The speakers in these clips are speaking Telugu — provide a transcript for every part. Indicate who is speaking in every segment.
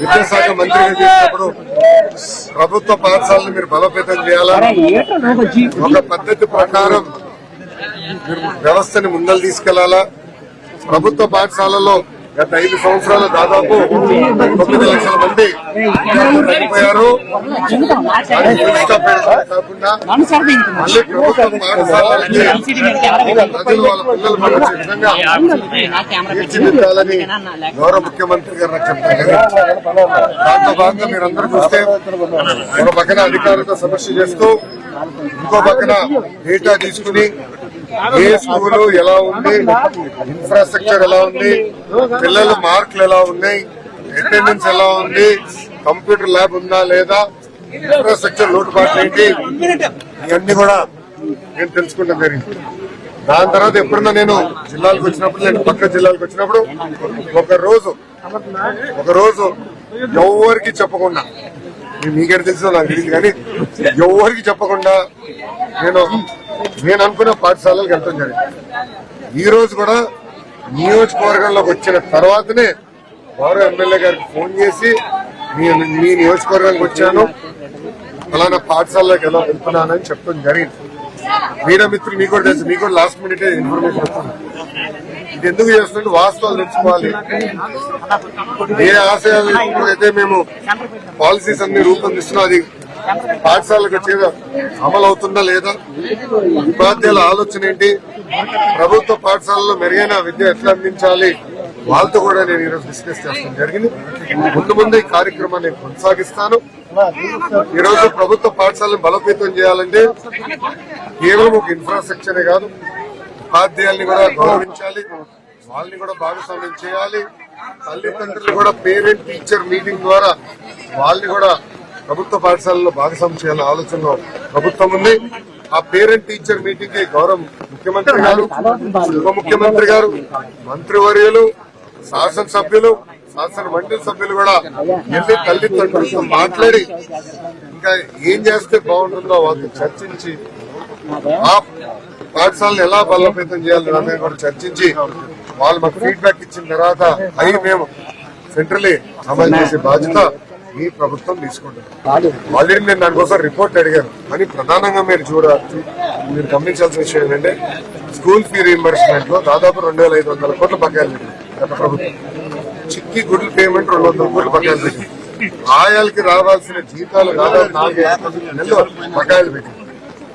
Speaker 1: విద్యాశాఖ మంత్రిగా చేసినప్పుడు ప్రభుత్వ పాఠశాలను మీరు బలోపేతం చేయాలా? ఒక పద్ధతి ప్రకారం వ్యవస్థని ముందలు తీసుకెళ్ళాలా? ప్రభుత్వ పాఠశాలలో గత ఐదు సంవత్సరాలు దాదాపు తొమ్మిది లక్షల మంది చనిపోయారు. కాకుండా మళ్ళీ ప్రభుత్వం పాఠశాలలకి ప్రజలు వాళ్ళ పిల్లలు పంపించే విధంగా తీర్చిదిద్దాలని గౌరవ ముఖ్యమంత్రి గారు నాకు చెప్తారు దాంతో భాగంగా మీరందరూ చూస్తే ఒక పక్కన అధికారులతో సమస్య చేస్తూ ఇంకో పక్కన డేటా తీసుకుని ఏ స్కూలు ఎలా ఉంది? ఇన్ఫ్రాస్ట్రక్చర్ ఎలా ఉంది? పిల్లల మార్కులు ఎలా ఉన్నాయి? అటెండెన్స్ ఎలా ఉంది? కంప్యూటర్ ల్యాబ్ ఉందా లేదా? ఇన్ఫ్రాస్ట్రక్చర్ లోటుపాట్లు ఏంటి? ఇవన్నీ కూడా నేను తెలుసుకుంటాం జరిగింది. దాని తర్వాత ఎప్పుడన్నా నేను జిల్లాలకు వచ్చినప్పుడు నేను పక్క జిల్లాలకు వచ్చినప్పుడు ఒక రోజు ఒక రోజు ఎవరికి చెప్పకుండా మీ- మీకేం తెలుసో నాకు తెలియదు కానీ ఎవరికి చెప్పకుండా నేను నేను అనుకున్న పాఠశాలలకు వెళ్తాం జరిగింది ఈ రోజు కూడా నియోజకవర్గంలోకి వచ్చిన తర్వాతనే గౌరవ ఎమ్మెల్యే గారికి ఫోన్ చేసి మీ మీ నియోజకవర్గానికి వచ్చాను. ఫలానా పాఠశాలలోకి ఎలా వెళ్తున్నానని చెప్పడం జరిగింది. మీడియా మిత్రులు మీకు కూడా తెలుసు మీకు కూడా లాస్ట్ మినిట్ ఇన్ఫర్మేషన్ వస్తుంది ఇది ఎందుకు చేస్తుంటే వాస్తవాలు తెలుసుకోవాలి. ఏ ఆశయాలు అయితే మేము పాలసీస్ అన్ని రూపొందిస్తున్నాం అది పాఠశాలకు వచ్చేది అమలు అవుతుందా లేదా? ఉపాధ్యాయుల ఆలోచన ఏంటి? ప్రభుత్వ పాఠశాలలో మెరుగైన విద్య ఎట్లా అందించాలి? వాళ్ళతో కూడా నేను ఈరోజు డిస్కస్ చేస్తాను జరిగింది. ముందు ముందు ఈ కార్యక్రమాన్ని నేను కొనసాగిస్తాను. ఈ రోజు ప్రభుత్వ పాఠశాలను బలోపేతం చేయాలంటే కేవలం ఒక ఇన్ఫ్రాస్ట్రక్చరే కాదు ఉపాధ్యాయుల్ని కూడా గౌరవించాలి వాళ్ళని కూడా భాగస్వామ్యం చేయాలి తల్లిదండ్రులు కూడా పేరెంట్ టీచర్ మీటింగ్ ద్వారా వాళ్ళని కూడా ప్రభుత్వ పాఠశాలలో భాగస్వామ్యం చేయాలన్న ఆలోచనలో ప్రభుత్వం ఉంది. ఆ పేరెంట్ టీచర్ మీటింగ్కి గౌరవ ముఖ్యమంత్రి గారు ఉప ముఖ్యమంత్రి గారు మంత్రివర్యులు శాసనసభ్యులు శాసన మండలి సభ్యులు కూడా వెళ్ళి తల్లిదండ్రులతో మాట్లాడి ఇంకా ఏం చేస్తే బాగుంటుందో వాళ్ళు చర్చించి ఆ పాఠశాలను ఎలా బలోపేతం చేయాలి అనేది కూడా చర్చించి వాళ్ళు మాకు ఫీడ్బ్యాక్ ఇచ్చిన తర్వాత అవి మేము సెంట్రలీ అమలు చేసే బాధ్యత ఈ ప్రభుత్వం తీసుకుంటుంది. ఆల్రెడీ నేను దానికోసం రిపోర్ట్ అడిగాను. కానీ ప్రధానంగా మీరు చూడాలి మీరు గమనించాల్సిన విషయం ఏంటంటే స్కూల్ ఫీ రీఎంబర్స్మెంట్లో దాదాపు రెండు వేల ఐదు వందల కోట్ల బకాయిలు పెట్టింది గత ప్రభుత్వం. చిక్కి గుడ్లు పేమెంట్ రెండు వందల కోట్ల బకాయిలు పెట్టింది ఆయాలకి రావాల్సిన జీతాలు దాదాపు నాలుగు నెలలు బకాయిలు పెట్టింది.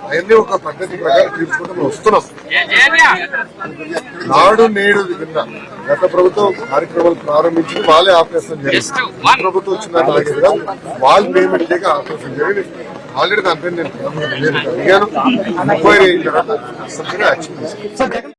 Speaker 1: అవన్నీ ఒక పద్ధతి ప్రకారం తీసుకుంటూ మేము వస్తున్నాం. నాడు నేడు కింద గత ప్రభుత్వం కార్యక్రమాలు ప్రారంభించి వాళ్ళే ఆపరేషన్ జరిగింది. ప్రభుత్వం వచ్చిన కదా, వాళ్ళు పేమెంట్ చేయక ఆపరేషన్ జరిగింది. ఆల్రెడీ దానిపై నేను ప్రధానమంత్రి గారిని అడిగాను. ఎంక్వైరీ అయిన తర్వాత యాక్షన్